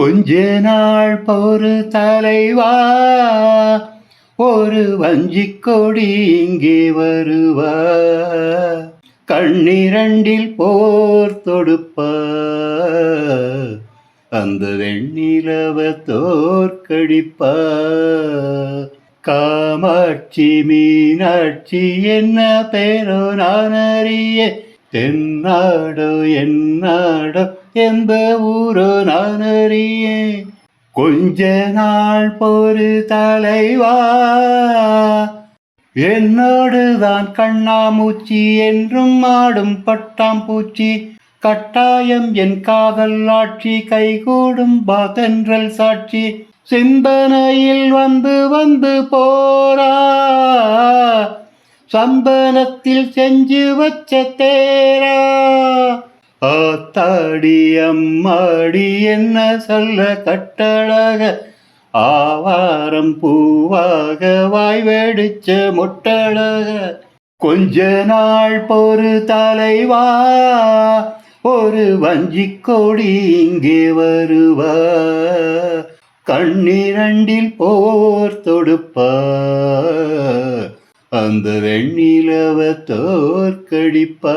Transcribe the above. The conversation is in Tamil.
கொஞ்ச நாள் பொறு தலைவா ஒரு வஞ்சி கொடி இங்கே வருவா. கண்ணிரண்டில் போர் தொடுப்பா அந்த வெண்ணிலவ தோற்கடிப்பா. காமாட்சி மீனாட்சி என்ன பேரோ நான் அறிய தென்னாடோ என்னாடோ. எந்த ஊரோ நான் அறிய கொஞ்ச நாள் பொறு தலைவா. என்னோடுதான் கண்ணாமூச்சி என்றும் ஆடும் பட்டாம்பூச்சி. கட்டாயம் என் காதல் ஆட்சி கைகூடும் பாதென்றல் சாட்சி. சிந்தனையில் வந்து வந்து போரா. சந்தனத்தில் செஞ்சு வச்ச தேரா. ஆத்தாடி அம்மாடி என்ன சொல்ல கட்டழக? ஆவாரம் பூவாக வாய் வெடிச்ச முட்டழக. கொஞ்ச நாள் பொறு தலைவா ஒரு வஞ்சிக் கொடி இங்கே வருவா. கண்ணிரண்டில் போர் தொடுப்பா அந்த வெண்ணிலவ தோற்கடிப்பா.